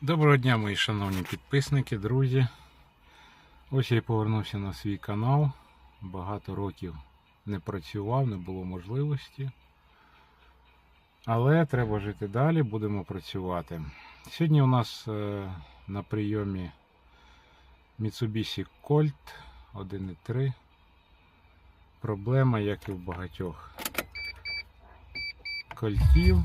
Доброго дня, мої шановні підписники, друзі. Ось я повернувся на свій канал. Багато років не працював, не було можливості. Але треба жити далі, будемо працювати. Сьогодні у нас е, на прийомі Mitsubishi Colt 1.3. Проблема, як і в багатьох кольтів,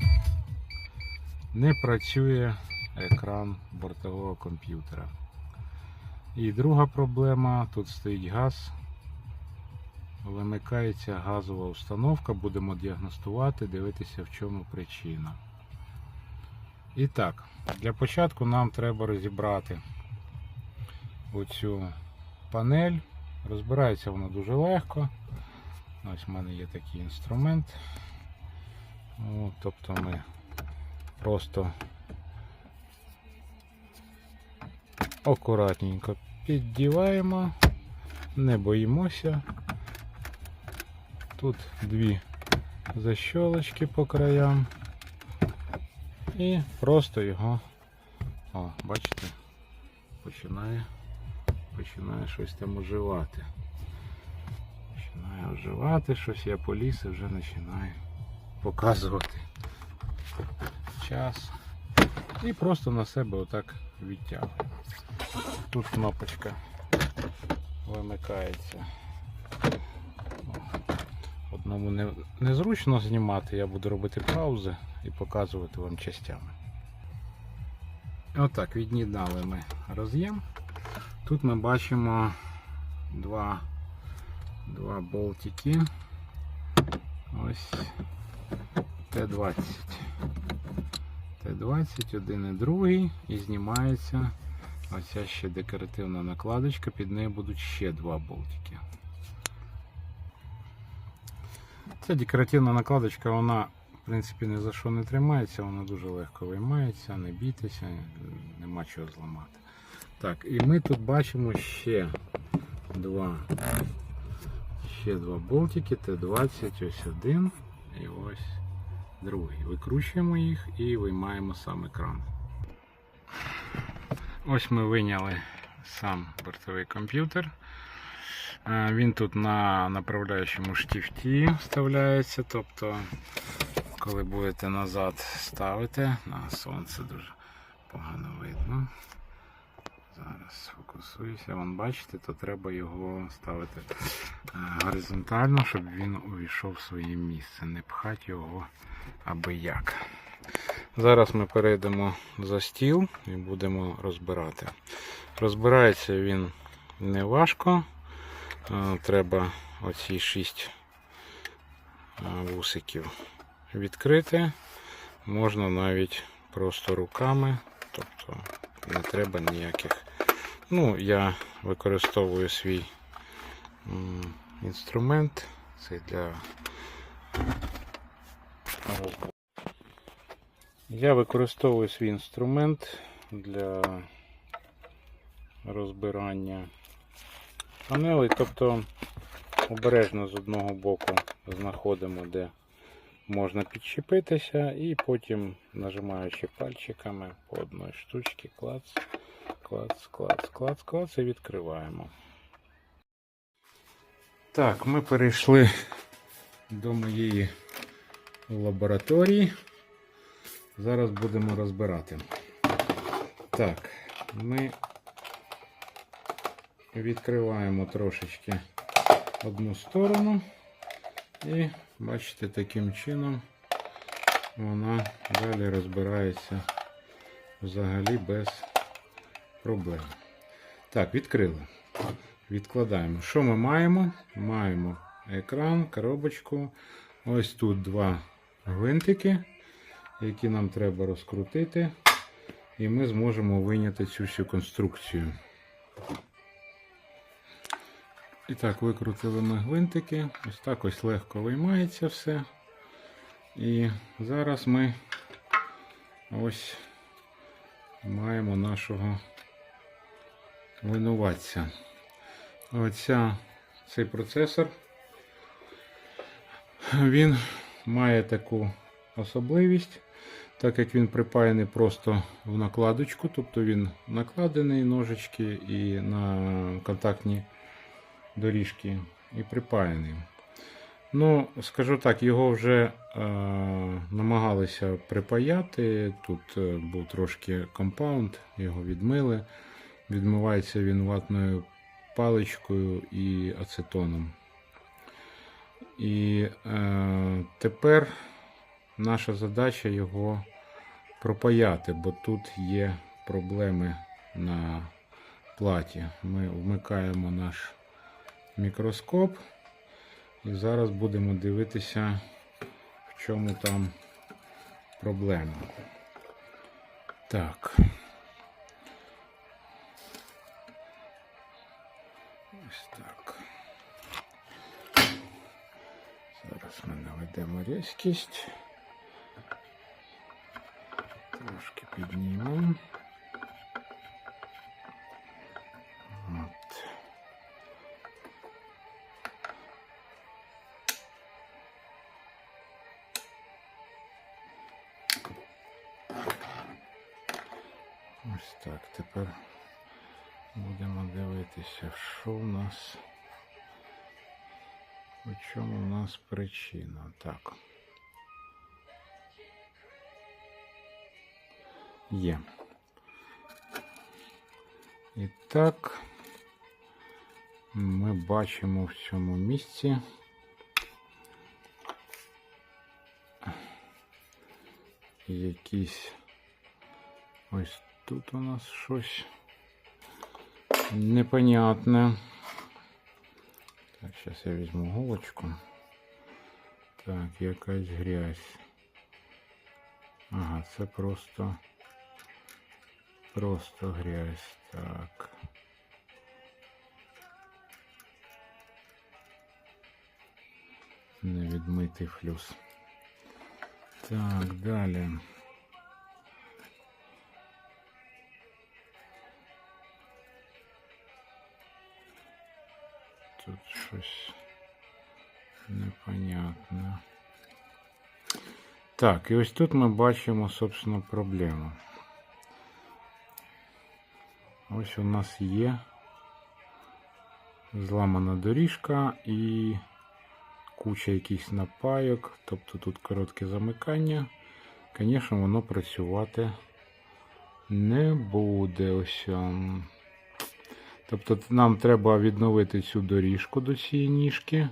не працює екран бортового комп'ютера. І друга проблема, тут стоїть газ, вимикається газова установка, будемо діагностувати, дивитися в чому причина. І так, для початку нам треба розібрати оцю панель. Розбирається вона дуже легко. Ось в мене є такий інструмент. О, тобто ми просто акуратненько піддіваємо, не боїмося. Тут дві защолочки по краям. І просто його, о, бачите, починає, починає щось там оживати. Починає оживати, щось я поліз і вже починає показувати час. І просто на себе отак відтягую. Тут кнопочка вимикається. Одному не, незручно знімати, я буду робити паузи і показувати вам частями. Отак, від'єднали ми роз'єм. Тут ми бачимо два, два болтики. Ось Т-20. Т-20, один і другий, і знімається оця ще декоративна накладочка, під нею будуть ще два болтики. Ця декоративна накладочка, вона в принципі ні за що не тримається, вона дуже легко виймається, не бійтеся, нема чого зламати. Так, і ми тут бачимо ще два, ще два болтики, Т-20, ось один і ось другий. Викручуємо їх і виймаємо сам екран. Ось ми вийняли сам бортовий комп'ютер. Е, Він тут на направляючому штифті вставляється, тобто, коли будете назад ставити, на сонце дуже погано видно. Зараз фокусуюся, вон бачите, то треба його ставити е, горизонтально, щоб він увійшов в своє місце, не пхати його аби як. Зараз ми перейдемо за стіл і будемо розбирати. Розбирається він не важко. Е, Треба оці шість е, вусиків відкрити. Можна навіть просто руками, тобто не треба ніяких. Ну, я використовую свій інструмент. Це для. Я використовую свій інструмент для розбирання панелей, тобто обережно з одного боку знаходимо, де можна підчепитися, і потім, нажимаючи пальчиками по одній штучці, клац, клац, клац, клац, клац і відкриваємо. Так, ми перейшли до моєї лабораторії. Зараз будемо розбирати. Так, ми відкриваємо трошечки одну сторону і бачите, таким чином вона далі розбирається взагалі без проблем. Так, відкрили. Відкладаємо. Що ми маємо? Маємо екран, коробочку. Ось тут два гвинтики які нам треба розкрутити, і ми зможемо вийняти цю всю конструкцію. І так, викрутили ми гвинтики, ось так ось легко виймається все. І зараз ми ось маємо нашого винуватця. Оця, цей процесор, він має таку особливість. Так як він припаяний просто в накладочку, тобто він накладений ножички і на контактні доріжки і припаяний. Ну, скажу так, його вже е, намагалися припаяти. Тут е, був трошки компаунд, його відмили. Відмивається він ватною паличкою і ацетоном. І е, тепер наша задача його пропаяти, бо тут є проблеми на платі. Ми вмикаємо наш мікроскоп і зараз будемо дивитися, в чому там проблема. Так. Зараз ми наведемо різкість. Трошки піднімемо. От. Ось так. Тепер будемо дивитися, що в нас. У чому у нас причина? Так. Є. І так, ми бачимо в цьому місці. Якісь ось тут у нас щось непонятне. Так, сейчас я візьму голочку. Так, якась грязь. Ага, це просто просто грязь. Так. Невідмитий флюс. Так, далі. Тут щось непонятне. Так, і ось тут ми бачимо, собственно, проблему. Ось у нас є зламана доріжка і куча якихось напайок, тобто тут коротке замикання. Звісно, воно працювати не буде. Ось. Тобто нам треба відновити цю доріжку до цієї ніжки.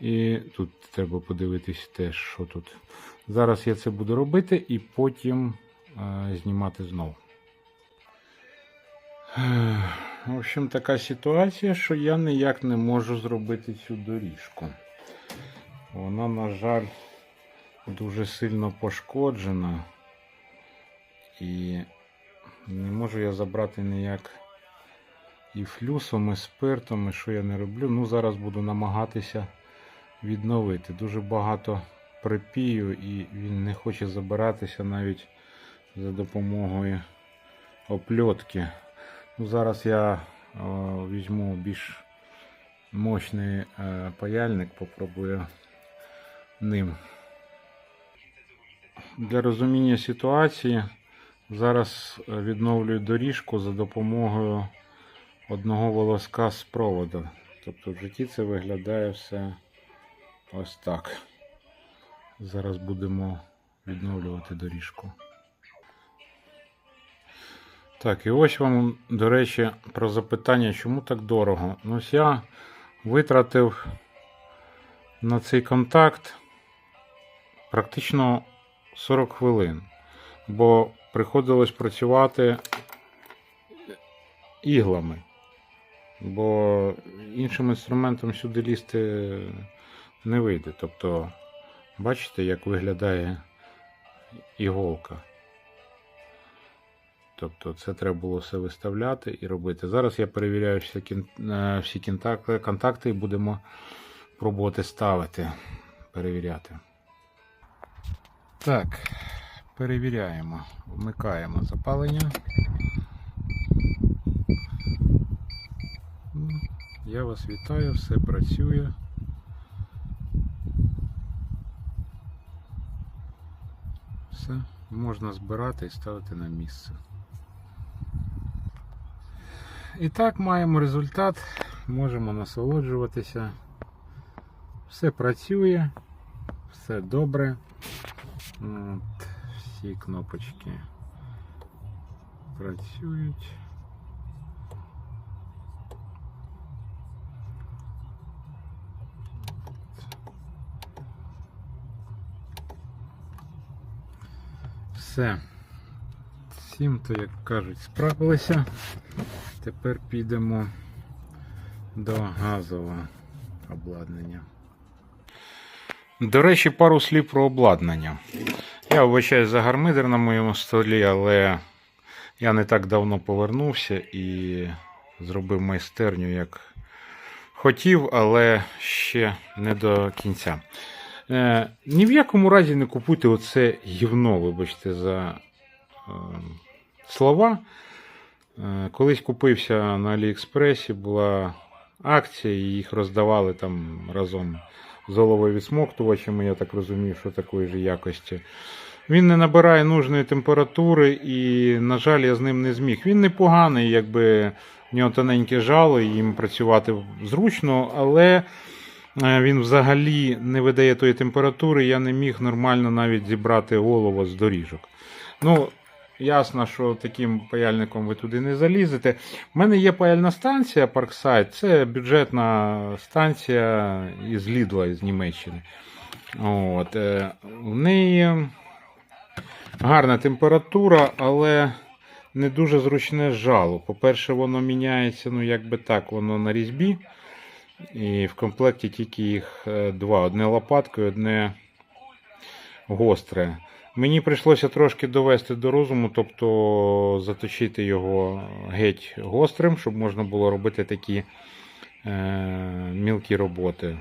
І тут треба подивитись теж, що тут. Зараз я це буду робити і потім е, знімати знову. В общем, така ситуація, що я ніяк не можу зробити цю доріжку. Вона, на жаль, дуже сильно пошкоджена. І не можу я забрати ніяк і флюсом, і спиртом, і що я не роблю. Ну, зараз буду намагатися відновити. Дуже багато припію, і він не хоче забиратися навіть за допомогою опльотки. Ну, зараз я о, візьму більш мощний е, паяльник, попробую ним. Для розуміння ситуації зараз е, відновлюю доріжку за допомогою одного волоска з проводу. Тобто в житті це виглядає все ось так. Зараз будемо відновлювати доріжку. Так, і ось вам, до речі, про запитання, чому так дорого. Ну, ось я витратив на цей контакт практично 40 хвилин, бо приходилось працювати іглами, бо іншим інструментом сюди лізти не вийде. Тобто, бачите, як виглядає іголка. Тобто це треба було все виставляти і робити. Зараз я перевіряю всі, е, контакти і будемо пробувати ставити, перевіряти. Так, перевіряємо. Вмикаємо запалення. Я вас вітаю, все працює. Все, можна збирати і ставити на місце. І так маємо результат, можемо насолоджуватися. Все працює, все добре. От, всі кнопочки працюють. Все. Всім то, як кажуть, справилися. Тепер підемо до газового обладнання. До речі, пару слів про обладнання. Я вибачаюсь за гармидер на моєму столі, але я не так давно повернувся і зробив майстерню, як хотів, але ще не до кінця. Е, ні в якому разі не купуйте оце гівно, вибачте, за е, слова. Е, колись купився на Аліекспресі, була акція, і їх роздавали там разом з олововідсмоктувачами, я так розумію, що такої ж якості. Він не набирає нужної температури, і, на жаль, я з ним не зміг. Він непоганий, якби в нього тоненьке жало, їм працювати зручно, але він взагалі не видає тої температури, я не міг нормально навіть зібрати олово з доріжок. Ну, Ясно, що таким паяльником ви туди не залізете. У мене є паяльна станція Parkside, це бюджетна станція із Лідла із Німеччини. От, е, В неї гарна температура, але не дуже зручне жало. По-перше, воно міняється, ну як би так, воно на різьбі. І в комплекті тільки їх е, два: одне лопаткою, одне гостре. Мені прийшлося трошки довести до розуму, тобто заточити його геть гострим, щоб можна було робити такі е, мілкі роботи,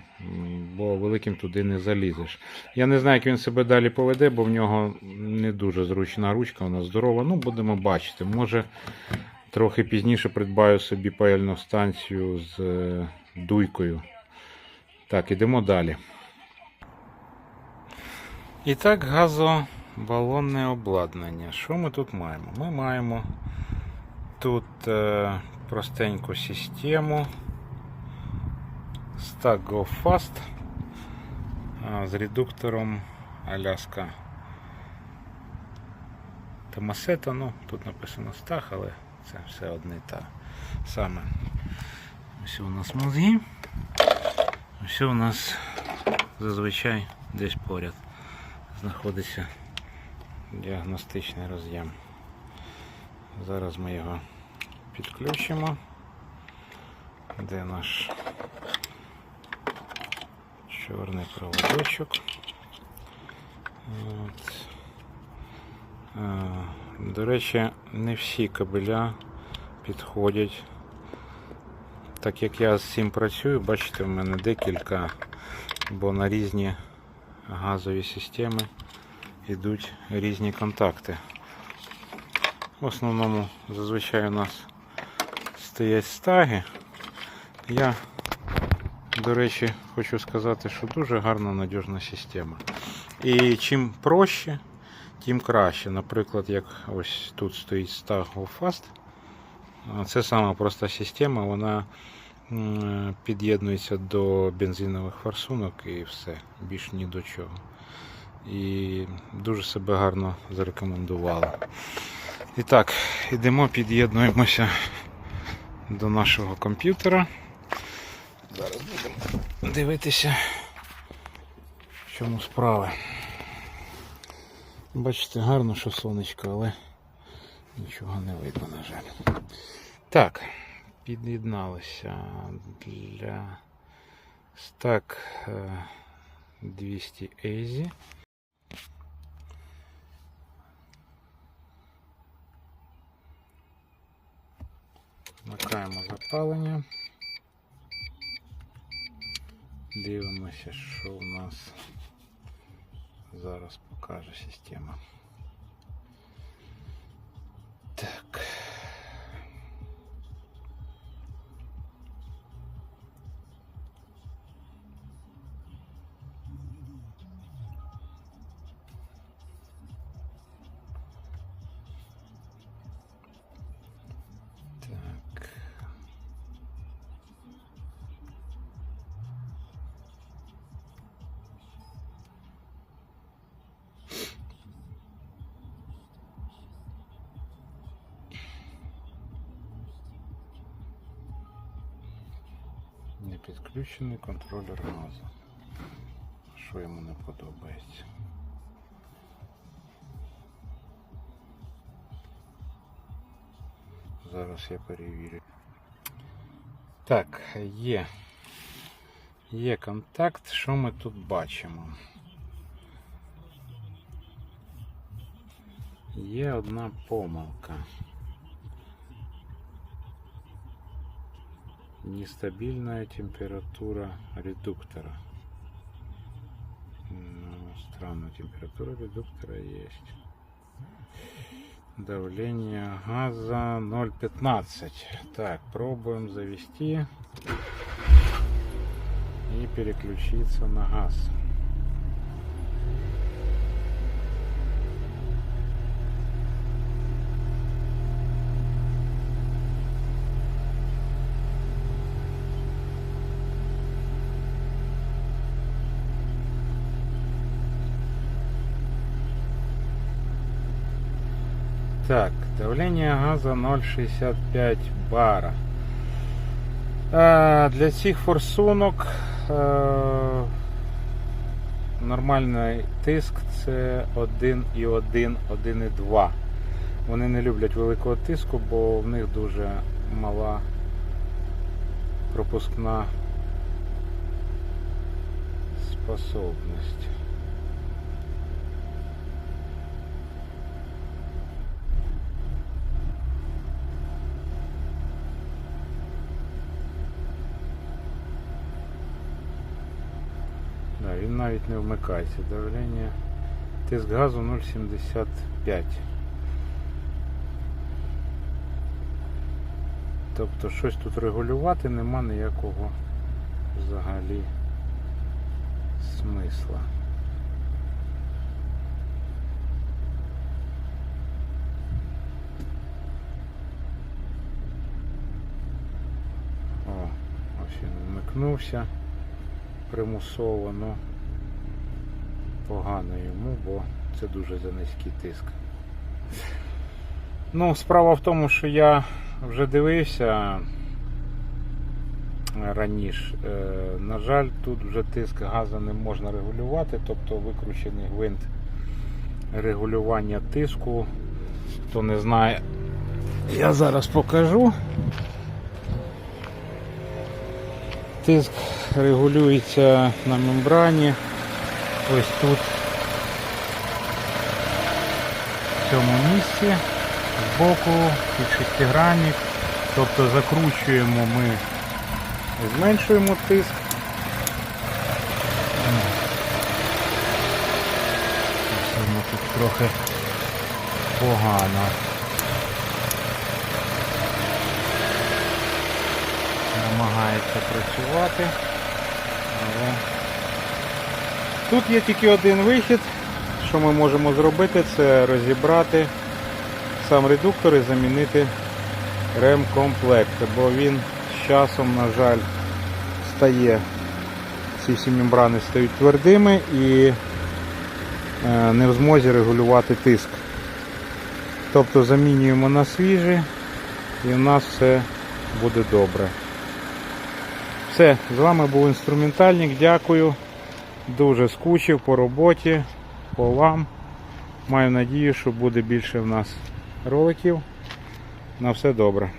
бо великим туди не залізеш. Я не знаю, як він себе далі поведе, бо в нього не дуже зручна ручка, вона здорова. Ну, будемо бачити. Може, трохи пізніше придбаю собі паяльну станцію з е, дуйкою. Так, ідемо далі. І так, газобалонне обладнання. Що ми тут маємо? Ми маємо тут е, простеньку систему Stack Go Fast з редуктором Аляска Томасета. Ну, тут написано Stag, але це все одне те саме. Ось у нас мозги. Ось у нас зазвичай десь поряд знаходиться діагностичний роз'єм. Зараз ми його підключимо. Де наш чорний проводочок? От. Е, До речі, не всі кабеля підходять. Так як я з цим працюю, бачите, в мене декілька, бо на різні газові системи йдуть різні контакти. В основному зазвичай у нас стоять стаги. Я, до речі, хочу сказати, що дуже гарна надіжна система. І чим проще, тим краще. Наприклад, як ось тут стоїть стаг GoFast. Це сама проста система, вона під'єднується до бензинових форсунок і все, більш ні до чого. І дуже себе гарно зарекомендувала. І так, йдемо, під'єднуємося до нашого комп'ютера. Зараз будемо дивитися, в чому справа. Бачите, гарно, що сонечко, але нічого не видно, на жаль. Так, під'єдналися для стак е, 200 Easy. Вмикаємо запалення. Дивимося, що у нас зараз покаже система. Підключений контролер газу. Що йому не подобається? Зараз я перевірю. Так, є. Є контакт. Що ми тут бачимо? Є одна помилка. Нестабильная температура редуктора. Ну, странно, температура редуктора есть. Давление газа 0,15. Так, пробуем завести и переключиться на газ. Так, давление газа 0,65 бара. А, для цих форсунок е, нормальний тиск це 1,1, 1,2. Вони не люблять великого тиску, бо в них дуже мала пропускна способність. Навіть не вмикається. Давлення. Тиск газу 0,75. Тобто щось тут регулювати нема ніякого взагалі смисла. О, ось він вмикнувся примусово, ну погано йому, бо це дуже за низький тиск. Ну, справа в тому, що я вже дивився раніше. Е, На жаль, тут вже тиск газу не можна регулювати, тобто викручений гвинт регулювання тиску. Хто не знає, я зараз покажу. Тиск регулюється на мембрані. Ось тут, в цьому місці, збоку під шестигранник. Тобто закручуємо ми, зменшуємо тиск. Воно тут трохи погано. намагається працювати. Але тут є тільки один вихід. Що ми можемо зробити, це розібрати сам редуктор і замінити ремкомплект, бо він з часом, на жаль, стає, ці всі мембрани стають твердими і е, не в змозі регулювати тиск. Тобто замінюємо на свіжий і в нас все буде добре. Все, з вами був інструментальник. Дякую. Дуже скучив по роботі, по вам. Маю надію, що буде більше в нас роликів. На все добре.